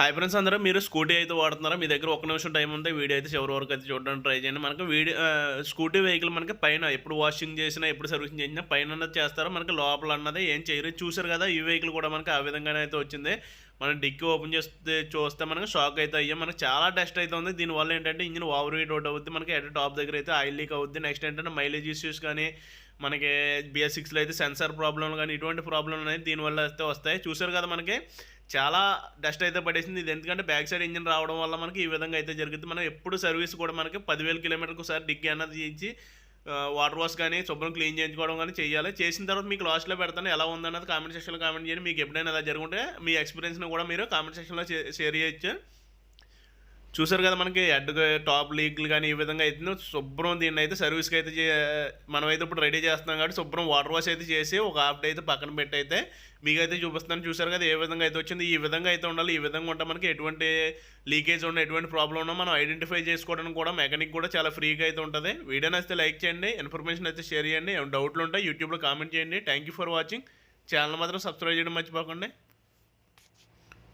Hi friends అందరూ మీరు scooty అయితే వాడుతున్నారా? మీ దగ్గర ఒక నిమిషం టైం ఉంటే వీడియో అయితే చివరి వరకు అయితే చూడడానికి ట్రై చేయండి. మనకి వీడియో స్కూటీ వెహికల్ మనకి పైన ఎప్పుడు వాషింగ్ చేసినా ఎప్పుడు సర్వీసింగ్ చేసినా పైన అన్నది చేస్తారో? మనకి లోపల అన్నది ఏం చేయరు. చూసారు కదా ఈ వెహికల్ కూడా మనకి ఆ విధంగానే అయితే వచ్చింది. మనం డిక్కీ ఓపెన్ చేస్తే చూస్తే మనకి షాక్ అయితే అయ్యాం మనకి చాలా టెస్ట్ అయితే ఉంది. దీనివల్ల ఏంటంటే ఇంజిన్ ఓవర్ హీట్ అవుట్ అవుద్ది మనకి ఎట్ టాప్ దగ్గర అయితే ఆయిల్ లీక్ అవుద్ది. నెక్స్ట్ ఏంటంటే మైలేజ్ ఇష్యూస్ కానీ మనకి బిఎస్ సిక్స్లో అయితే సెన్సార్ ప్రాబ్లం కానీ ఇటువంటి ప్రాబ్లం అనేది దీనివల్ల అయితే వస్తాయి. చూసారు కదా మనకి చాలా డస్ట్ అయితే పడేసింది. ఇది ఎందుకంటే బ్యాక్ సైడ్ ఇంజిన్ రావడం వల్ల మనకి ఈ విధంగా అయితే జరుగుతుంది మనం ఎప్పుడు సర్వీస్ కూడా మనకి పదివేల కిలోమీటర్కి ఒకసారి డిగ్గి అన్నది చేయించి వాటర్ వాష్ కానీ శుభ్రం క్లీన్ చేయించుకోవడం కానీ చేయాలి చేసిన తర్వాత మీకు లాస్ట్లో పెడతాను. ఎలా ఉందన్నది కామెంట్ సెక్షన్లో కామెంట్ చేయండి. మీకు ఎప్పుడైనా అలా జరుగుంటే మీ ఎక్స్పీరియన్స్ని కూడా మీరు కామెంట్ సెక్షన్లో షేర్ చేయొచ్చు. చూసారు కదా మనకి హెడ్ టాప్ లీక్లు కానీ ఈ విధంగా అయితే శుభ్రం దీన్ని అయితే సర్వీస్కి అయితే చే మనమైతే ఇప్పుడు రెడీ చేస్తున్నాం కాబట్టి శుభ్రం వాటర్ వాష్ అయితే చేసి ఒక హాఫ్ డే అయితే పక్కన పెట్టి అయితే మీకైతే చూపిస్తాను చూసారు కదా ఏ విధంగా అయితే వచ్చింది? ఈ విధంగా అయితే ఉండాలి ఈ విధంగా ఉంటే మనకి ఎటువంటి లీకేజ్ ఉన్న ఎటువంటి ప్రాబ్లం ఉన్నా మనం ఐడెంటిఫై చేసుకోవడానికి కూడా మెకానిక్ కూడా చాలా ఫ్రీగా అయితే ఉంటుంది. వీడియో నచ్చితే లైక్ చేయండి ఇన్ఫర్మేషన్ అయితే షేర్ చేయండి. ఏమైనా డౌట్లు ఉంటే యూట్యూబ్లో కామెంట్ చేయండి. Thank you for watching channel మాత్రం సబ్స్క్రైబ్ చేయడం మర్చిపోకండి.